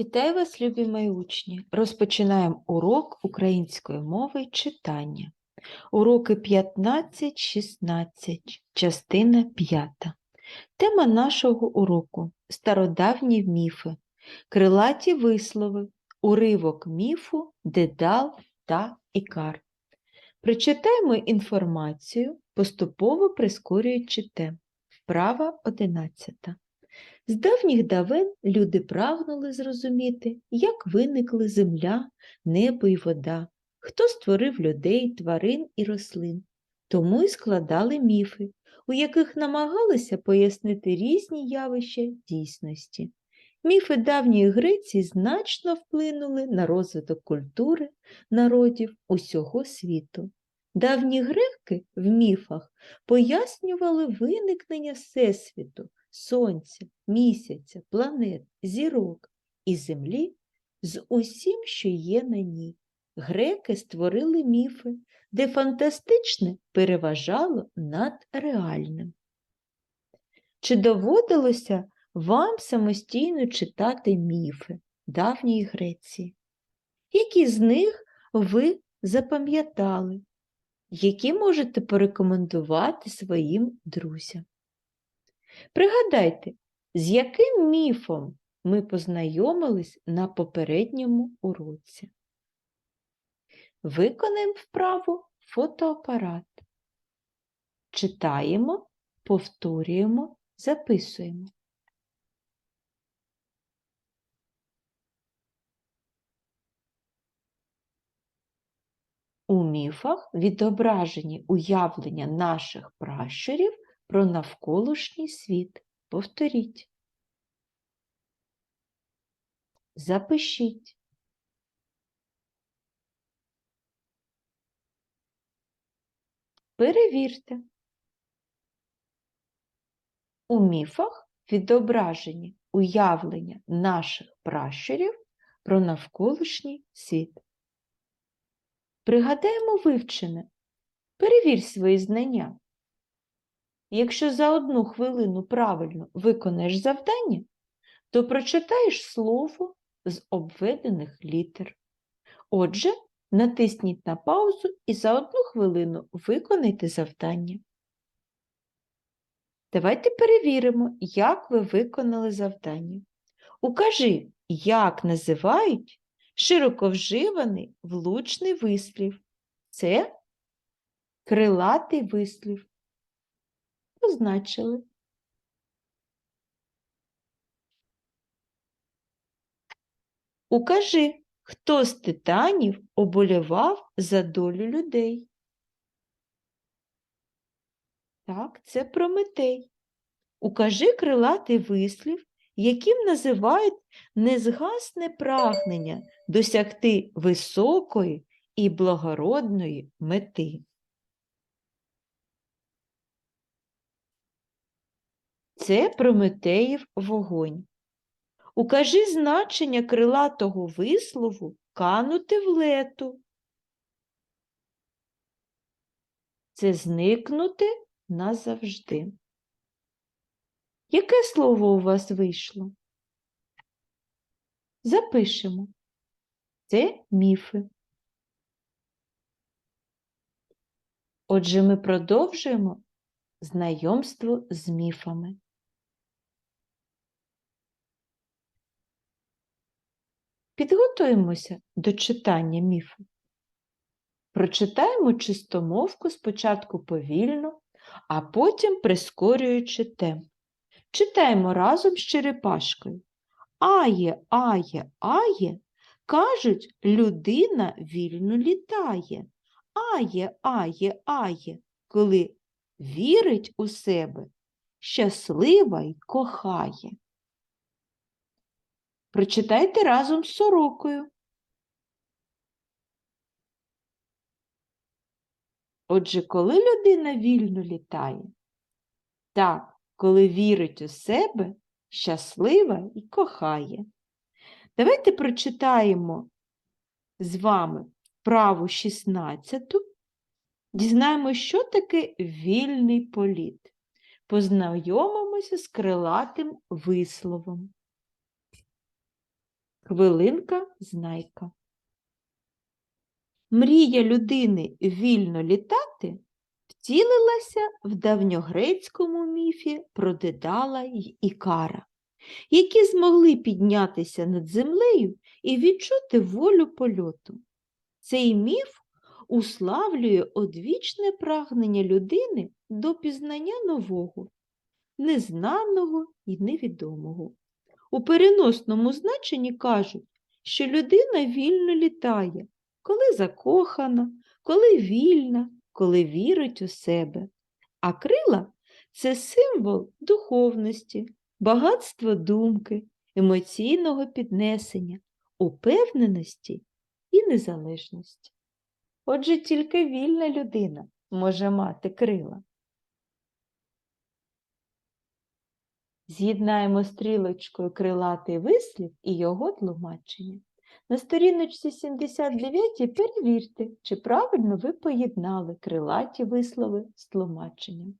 Вітаю вас, любі мої учні! Розпочинаємо урок української мови читання. Уроки 15-16, частина 5. Тема нашого уроку стародавні міфи, крилаті вислови, уривок міфу, дедал та ікар. Прочитаємо інформацію, поступово прискорюючи темп. Вправа 11. З давніх давен люди прагнули зрозуміти, як виникли земля, небо і вода, хто створив людей, тварин і рослин. Тому й складали міфи, у яких намагалися пояснити різні явища дійсності. Міфи давньої Греції значно вплинули на розвиток культури народів усього світу. Давні греки в міфах пояснювали виникнення Всесвіту, сонця, місяця, планет, зірок і землі з усім, що є на ній. Греки створили міфи, де фантастичне переважало над реальним. Чи доводилося вам самостійно читати міфи давньої Греції? Які з них ви запам'ятали, які можете порекомендувати своїм друзям? Пригадайте, з яким міфом ми познайомились на попередньому уроці. Виконаємо вправу фотоапарат. Читаємо, повторюємо, записуємо. У міфах відображені уявлення наших пращурів про навколишній світ. Повторіть. Запишіть. Перевірте. У міфах відображені уявлення наших пращурів про навколишній світ. Пригадаємо вивчене. Перевір свої знання. Якщо за одну хвилину правильно виконаєш завдання, то прочитаєш слово з обведених літер. Отже, натисніть на паузу і за одну хвилину виконайте завдання. Давайте перевіримо, як ви виконали завдання. Укажи, як називають широко вживаний влучний вислів. Це крилатий вислів позначили. Укажи, хто з титанів оболівав за долю людей. Так, це Прометей. Укажи крилатий вислів, яким називають незгасне прагнення досягти високої і благородної мети. Це Прометеїв вогонь. Укажи значення крилатого вислову канути в лету. Це зникнути назавжди. Яке слово у вас вийшло? Запишемо. Це міфи. Отже, ми продовжуємо знайомство з міфами. Підготуємося до читання міфу. Прочитаємо чистомовку спочатку повільно, а потім прискорюючи темп. Читаємо разом з черепашкою. Ає, ає, ає, кажуть, людина вільно літає. Ає, ає, ає, коли вірить у себе, щаслива й кохає. Прочитайте разом з сорокою. Отже, коли людина вільно літає? Так, коли вірить у себе, щаслива і кохає. Давайте прочитаємо з вами вправу 16. Дізнаємося, що таке вільний політ. Познайомимося з крилатим висловом. Хвилинка знайка. Мрія людини вільно літати втілилася в давньогрецькому міфі про Дедала й Ікара, які змогли піднятися над землею і відчути волю польоту. Цей міф уславлює одвічне прагнення людини до пізнання нового, незнаного і невідомого. У переносному значенні кажуть, що людина вільно літає, коли закохана, коли вільна, коли вірить у себе. А крила це символ духовності, багатства думки, емоційного піднесення, упевненості і незалежності. Отже, тільки вільна людина може мати крила. З'єднаємо стрілочкою крилатий вислів і його тлумачення. На сторіночці 79 перевірте, чи правильно ви поєднали крилаті вислови з тлумаченням.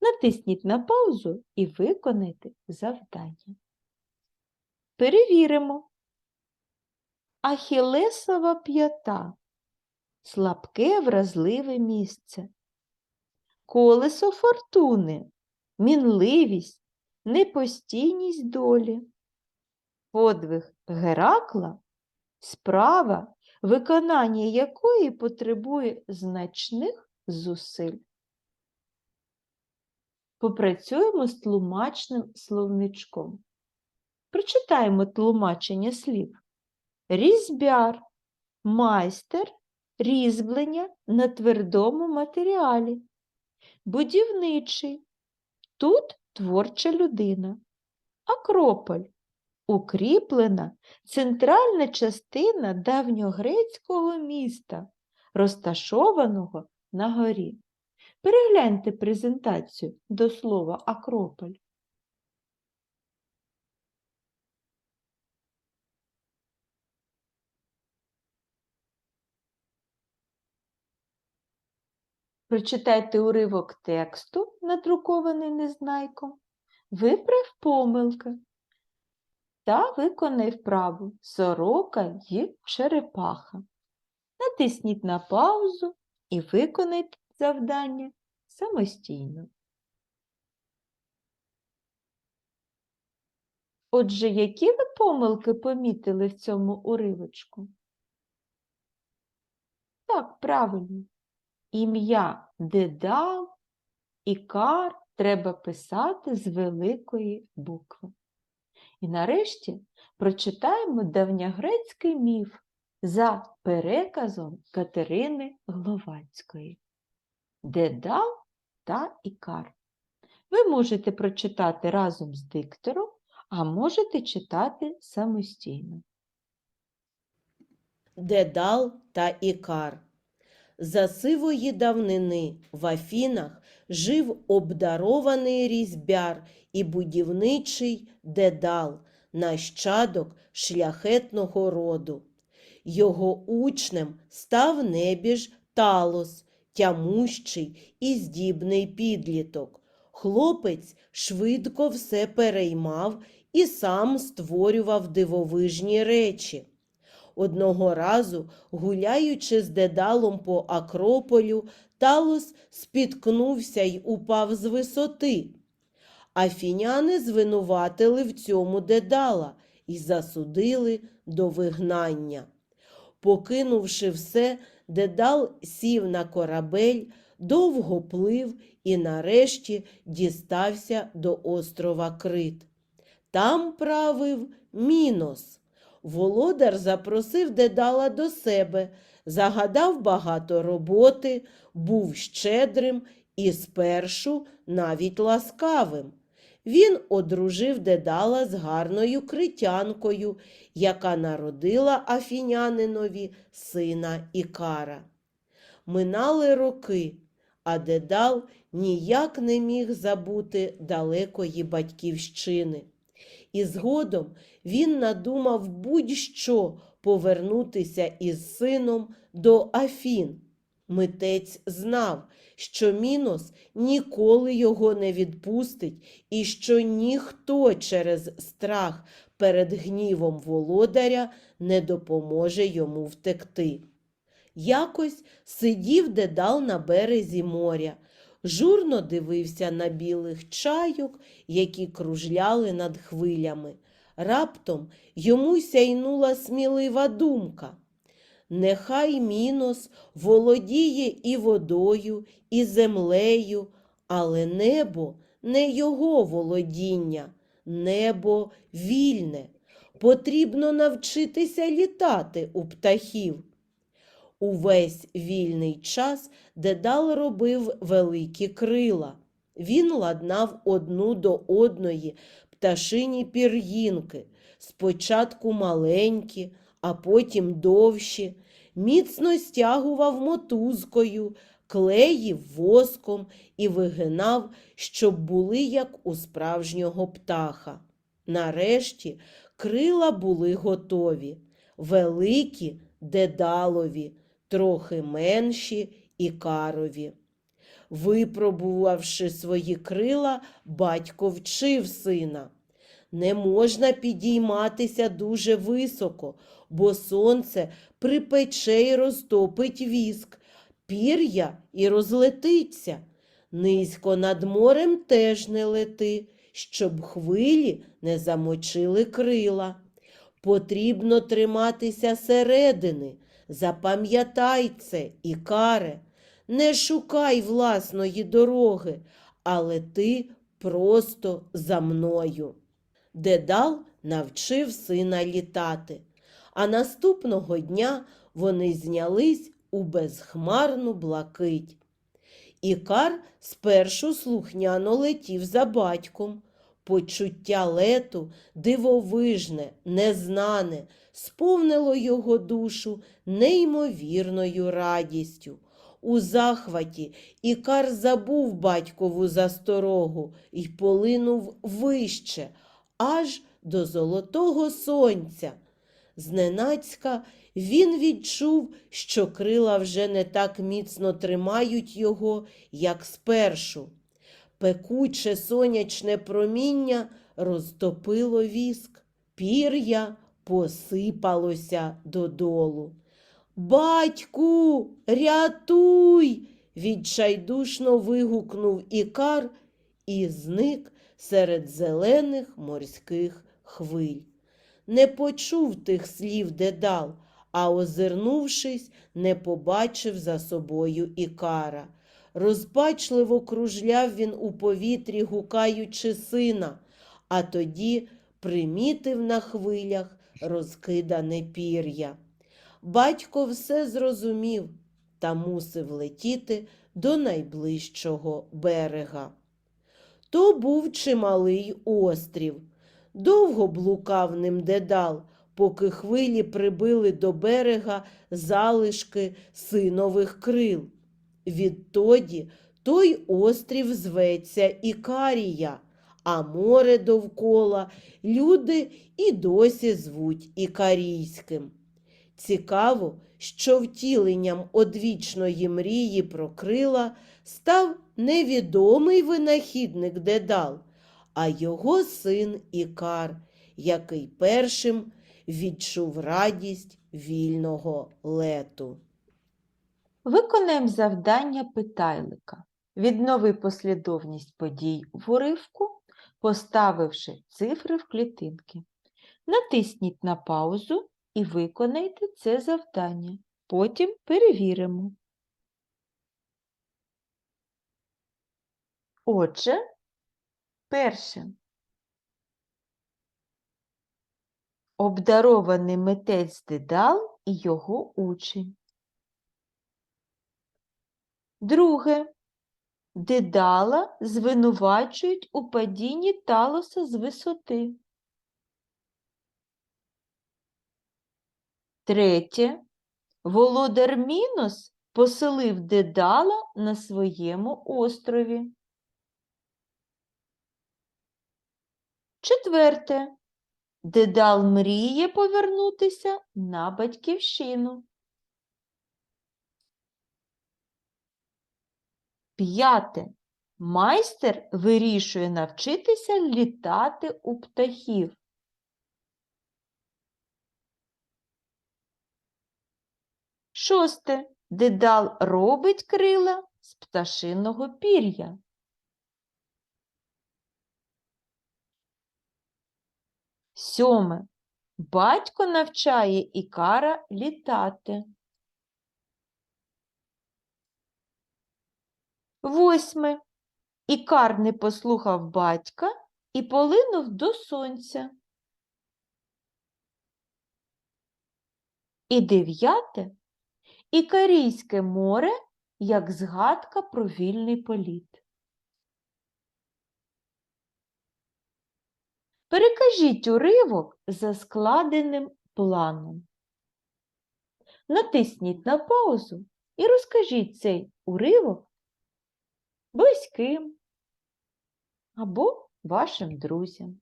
Натисніть на паузу і виконайте завдання. Перевіримо. Ахілесова п'ята. Слабке вразливе місце. Колесо фортуни, мінливість, непостійність долі. Подвиг Геракла справа, виконання якої потребує значних зусиль. Попрацюємо з тлумачним словничком. Прочитаємо тлумачення слів. Різьбяр, майстер, різьблення на твердому матеріалі. Будівничий. Тут творча людина. Акрополь укріплена центральна частина давньогрецького міста, розташованого на горі. Перегляньте презентацію до слова Акрополь. Прочитайте уривок тексту, надрукований незнайком, виправ помилки та виконай вправу сорока й черепаха. Натисніть на паузу і виконайте завдання самостійно. Отже, які ви помилки помітили в цьому уривочку? Так, правильно. Ім'я Дедал і Кар треба писати з великої букви. І нарешті прочитаємо давньогрецький міф за переказом Катерини Гловацької. Дедал та Ікар. Ви можете прочитати разом з диктором, а можете читати самостійно. Дедал та Ікар. За сивої давнини в Афінах жив обдарований різьбяр і будівничий Дедал, нащадок шляхетного роду. Його учнем став небіж Талос, тямущий і здібний підліток. Хлопець швидко все переймав і сам створював дивовижні речі. Одного разу, гуляючи з дедалом по Акрополю, Талос спіткнувся й упав з висоти. Афіняни звинуватили в цьому дедала і засудили до вигнання. Покинувши все, дедал сів на корабель, довго плив і нарешті дістався до острова Крит. Там правив Мінос. Володар запросив дедала до себе, загадав багато роботи, був щедрим і спершу навіть ласкавим. Він одружив дедала з гарною критянкою, яка народила афінянинові сина Ікара. Минали роки, а дедал ніяк не міг забути далекої батьківщини. І згодом він надумав будь-що повернутися із сином до Афін. Митець знав, що Мінос ніколи його не відпустить і що ніхто через страх перед гнівом володаря не допоможе йому втекти. Якось сидів дедал на березі моря, журно дивився на білих чайок, які кружляли над хвилями. Раптом йому сяйнула смілива думка. Нехай Мінос володіє і водою, і землею, але небо не його володіння, небо вільне. Потрібно навчитися літати у птахів. Увесь вільний час Дедал робив великі крила. Він ладнав одну до одної пташині пір'їнки, спочатку маленькі, а потім довші, міцно стягував мотузкою, клеїв воском і вигинав, щоб були як у справжнього птаха. Нарешті крила були готові, великі дедалові, трохи менші ікарові. Випробувавши свої крила, батько вчив сина. Не можна підійматися дуже високо, бо сонце припече й розтопить віск, пір'я і розлетиться. Низько над морем теж не лети, щоб хвилі не замочили крила. Потрібно триматися середини. Запам'ятай це, Ікаре, не шукай власної дороги, але ти просто за мною. Дедал навчив сина літати, а наступного дня вони знялись у безхмарну блакить. Ікар спершу слухняно летів за батьком. Почуття лету, дивовижне, незнане, сповнило його душу неймовірною радістю. У захваті Ікар забув батькову засторогу і полинув вище, аж до золотого сонця. Зненацька він відчув, що крила вже не так міцно тримають його, як спершу. Пекуче сонячне проміння розтопило віск, пір'я посипалося додолу. Батьку, рятуй! відчайдушно вигукнув Ікар і зник серед зелених морських хвиль. Не почув тих слів дедал, а озирнувшись, не побачив за собою Ікара. Розпачливо кружляв він у повітрі, гукаючи сина, а тоді примітив на хвилях розкидане пір'я. Батько все зрозумів та мусив летіти до найближчого берега. То був чималий острів. Довго блукав ним дедал, поки хвилі прибили до берега залишки синових крил. Відтоді той острів зветься Ікарія, а море довкола люди і досі звуть Ікарійським. Цікаво, що втіленням одвічної мрії про крила став невідомий винахідник Дедал, а його син Ікар, який першим відчув радість вільного лету. Виконаємо завдання питайлика. Віднови послідовність подій в уривку, поставивши цифри в клітинки. Натисніть на паузу і виконайте це завдання. Потім перевіримо. Отже, перше. Обдарований митець Дедал і його учень. Друге. Дедала звинувачують у падінні талоса з висоти. Третє. Володар Мінос поселив Дедала на своєму острові. Четверте. Дедал мріє повернутися на батьківщину. П'яте. Майстер вирішує навчитися літати у птахів. Шосте. Дедал робить крила з пташиного пір'я. Сьоме. Батько навчає Ікара літати. Восьме. Ікар не послухав батька і полинув до сонця. І дев'яте. Ікарійське море як згадка про вільний політ. Перекажіть уривок за складеним планом. Натисніть на паузу і розкажіть цей уривок близьким або вашим друзям.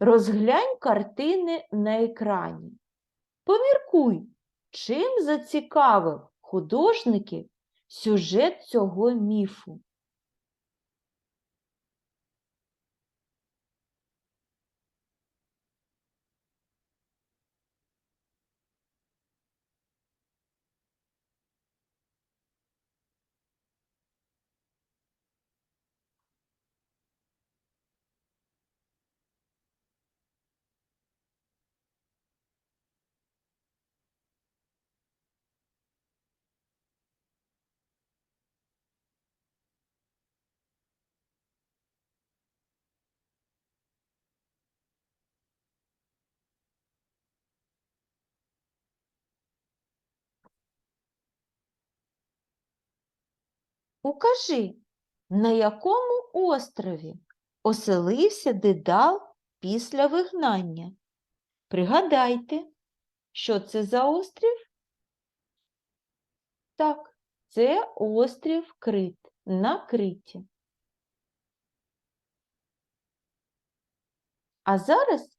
Розглянь картини на екрані. Поміркуй, чим зацікавив художників сюжет цього міфу. Укажи, на якому острові оселився Дедал після вигнання. Пригадайте, що це за острів? Так, це острів Крит на Криті. А зараз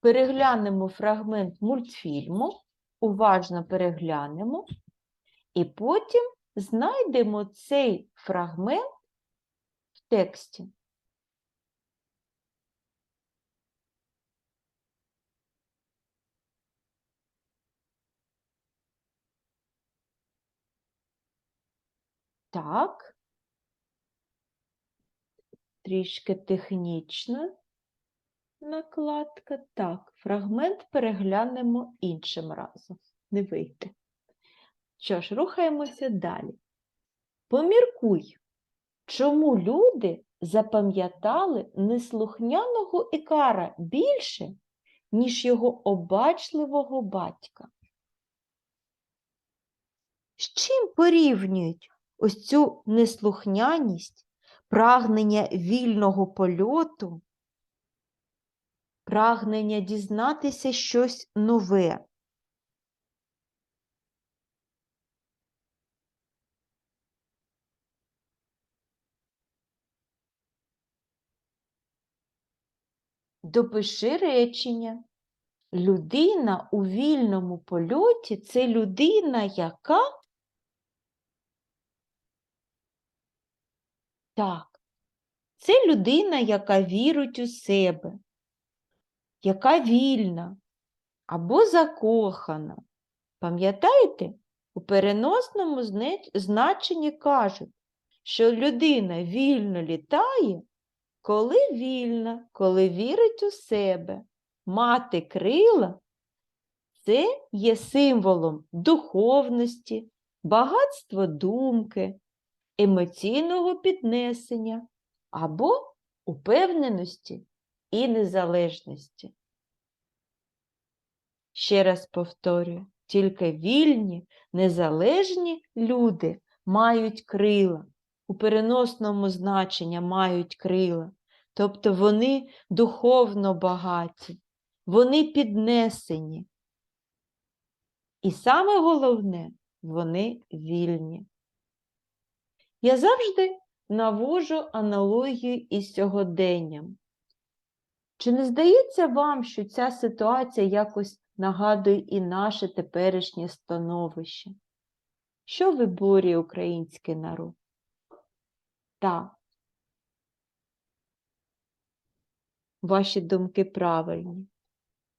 переглянемо фрагмент мультфільму, уважно переглянемо, і потім знайдемо цей фрагмент в тексті. Так. Трішки технічна накладка. Так, фрагмент переглянемо іншим разом. Не вийде. Що ж, рухаємося далі. Поміркуй, чому люди запам'ятали неслухняного Ікара більше, ніж його обачливого батька? З чим порівнюють ось цю неслухняність, прагнення вільного польоту, прагнення дізнатися щось нове? Допиши речення. Людина у вільному польоті це людина, яка так, це людина, яка вірить у себе, яка вільна або закохана. Пам'ятаєте, у переносному значенні кажуть, що людина вільно літає, коли вільна, коли вірить у себе. Мати крила це є символом духовності, багатства думки, емоційного піднесення або упевненості і незалежності. Ще раз повторюю, тільки вільні, незалежні люди мають крила, у переносному значенні мають крила, тобто вони духовно багаті, вони піднесені. І саме головне, вони вільні. Я завжди навожу аналогію із сьогоденням. Чи не здається вам, що ця ситуація якось нагадує і наше теперішнє становище? Що виборює український народ? Так. Ваші думки правильні.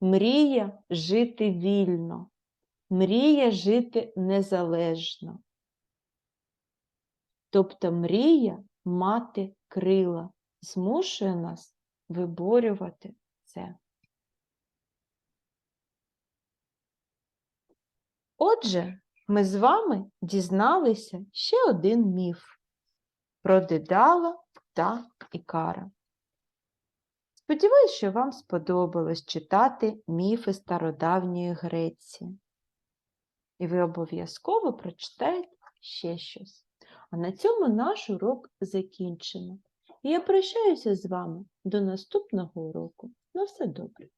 Мрія жити вільно, мрія жити незалежно. Тобто мрія мати крила змушує нас виборювати це. Отже, ми з вами дізналися ще один міф про Дедала та Ікара. Сподіваюсь, що вам сподобалось читати міфи стародавньої Греції. І ви обов'язково прочитаєте ще щось. А на цьому наш урок закінчено. І я прощаюся з вами до наступного уроку. На все добре.